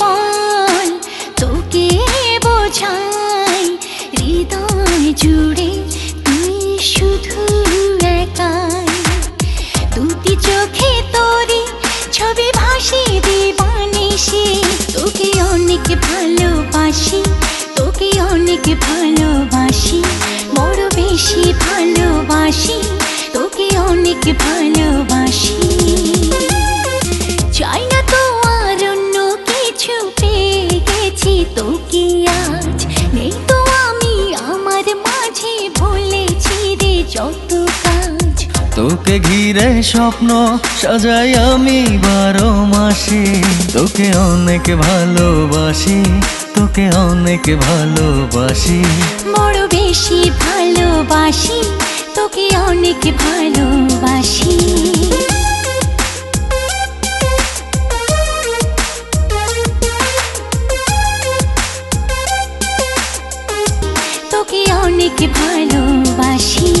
বল? তোকে বোঝাই, হৃদয় জুড়ে তুই শুধু চোখে তোরে ছবি তোকে ভালোবাসি তোকে ভালোবাসি বেশি ভালোবাসি, তোকে অনেক ভালোবাসি। যত কাজ। তোকে ঘিরে স্বপ্ন সাজাই আমি বারো মাসে। তোকে অনেক ভালোবাসি তোকে অনেক ভালোবাসি। বড় বেশি ভালোবাসি তোকে অনেক ভালোবাসি। অনেক ভালোবাসি।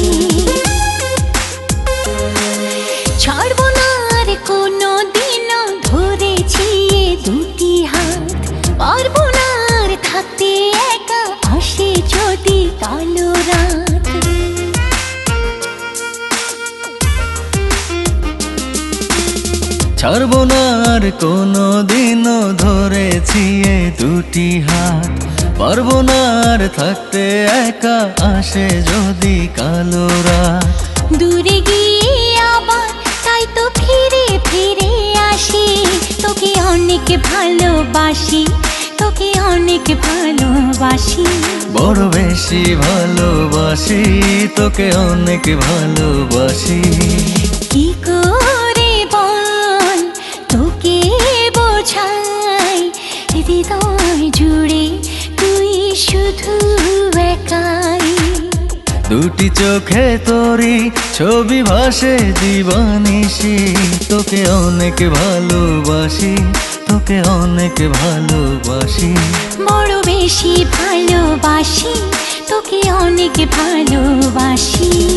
ছাড়ব না আর কোনো দিন ধরেছি দুটি হাত। পারব না থাকতে একা আসে যদি কালো রাত। ছাড়বো না আর কোনো দিনও ধরেছি এ দুটি হাত। পারব না আর থাকতে একা আসে যদি কালো রাত। দূরে গিয়ে আবার তাই তো ফিরে ফিরে আসি। তোকে অনেক ভালোবাসি তোকে অনেক ভালোবাসি। বড় বেশি ভালোবাসি তোকে অনেক ভালোবাসি। কি করে হৃদয় জুড়ে তুই শুধু একাই। দুটি চোখে তোরি ছবি ভাসে দিবানিসি তোকে অনেক ভালোবাসি তোকে অনেক ভালোবাসি। বড় বেশি ভালোবাসি তোকে অনেক ভালোবাসি।